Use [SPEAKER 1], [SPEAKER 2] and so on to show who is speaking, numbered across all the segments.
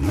[SPEAKER 1] เว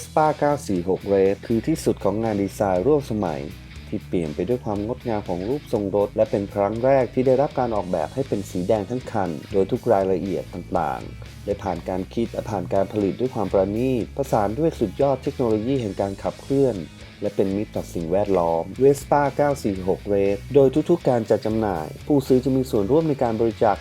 [SPEAKER 1] สป้า946 Race คือที่สุดของงานดีไซน์ร่วมสมัย ที่เปลี่ยนไปด้วยความงดงามของรูปทรงรถ และเป็นครั้งแรกที่ได้รับการออกแบบให้เป็นสีแดงทั้งคัน โดยทุกรายละเอียดต่างๆ ได้ผ่านการคิดและผ่านการผลิตด้วยความประณีตประสานด้วยสุดยอดเทคโนโลยีแห่งการขับเคลื่อน และเป็นมิตรต่อสิ่งแวดล้อม Vespa 946 Race โดยทุกๆ การจัดจำหน่าย ผู้ซื้อจะมีส่วนร่วมในการบริจาค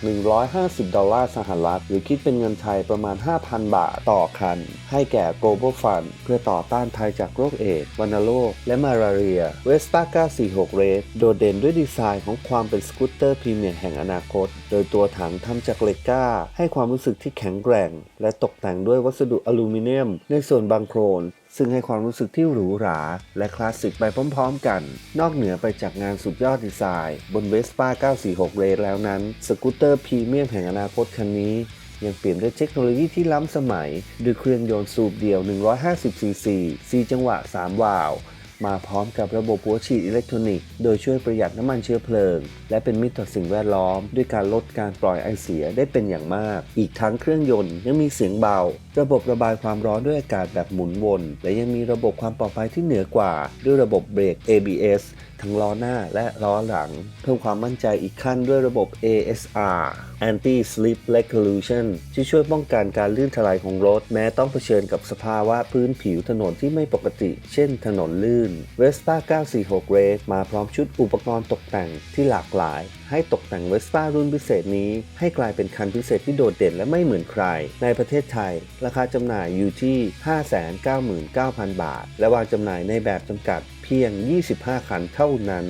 [SPEAKER 1] 150 ดอลลาร์สหรัฐ หรือคิดเป็นเงินไทยประมาณ 5,000 บาทต่อคัน ให้แก่ Global Fund เพื่อต่อต้านภัยจากโรคเอดส์วัณโรค และมาลาเรีย Vespa 946 Race โดดเด่นด้วยดีไซน์ของความเป็นสกูตเตอร์พรีเมียร์แห่งอนาคต โดยตัวถังทำจากเหล็กก้า ให้ความรู้สึกที่แข็งแกร่ง และตกแต่งด้วยวัสดุอลูมิเนียม ในส่วนบางโครน ซึ่งให้ความรู้สึกที่หรูหรา และคลาสสิกไปพร้อมๆกัน นอกเหนือไปจากงานสุดยอดดีไซน์ บนเวสป้า946 เรทแล้วนั้น สกูตเตอร์พรีเมียมแห่งอนาคตคันนี้ ยังเปลี่ยนด้วยเทคโนโลยีที่ล้ำสมัย ด้วยเครื่องยนต์สูบเดี่ยว 150ซีซี4จังหวะ 3 วาล์ว มาพร้อมกับระบบหัวฉีดอิเล็กทรอนิกส์โดยช่วยประหยัดน้ำมันเชื้อเพลิง และเป็นมิตรต่อสิ่งแวดล้อม ด้วยการลดการปล่อยไอเสียได้เป็นอย่างมาก อีกทั้งเครื่องยนต์ยังมีเสียงเบา ระบบระบายความร้อนด้วยอากาศแบบหมุนวน และยังมีระบบความปลอดภัยที่เหนือกว่า ด้วยระบบเบรก ABS ทั้งล้อหน้าและล้อหลัง เพิ่มความมั่นใจอีกขั้นด้วยระบบ ASR Anti Slip Recolution ที่ช่วยป้องกันการลื่นถลายของรถ แม้ต้องเผชิญกับสภาวะพื้นผิวถนนที่ไม่ปกติ เช่นถนนลื่น Vespa 946 Race มาพร้อมชุดอุปกรณ์ตกแต่งที่หลากหลาย ให้ตกแต่ง Vespa รุ่นพิเศษนี้ ให้กลายเป็นคันพิเศษที่โดดเด่นและไม่เหมือนใคร ในประเทศไทย ราคาจำหน่ายอยู่ที่ 599,000 บาท และวางจำหน่ายในแบบจำกัดเพียง 25 คันเท่านั้น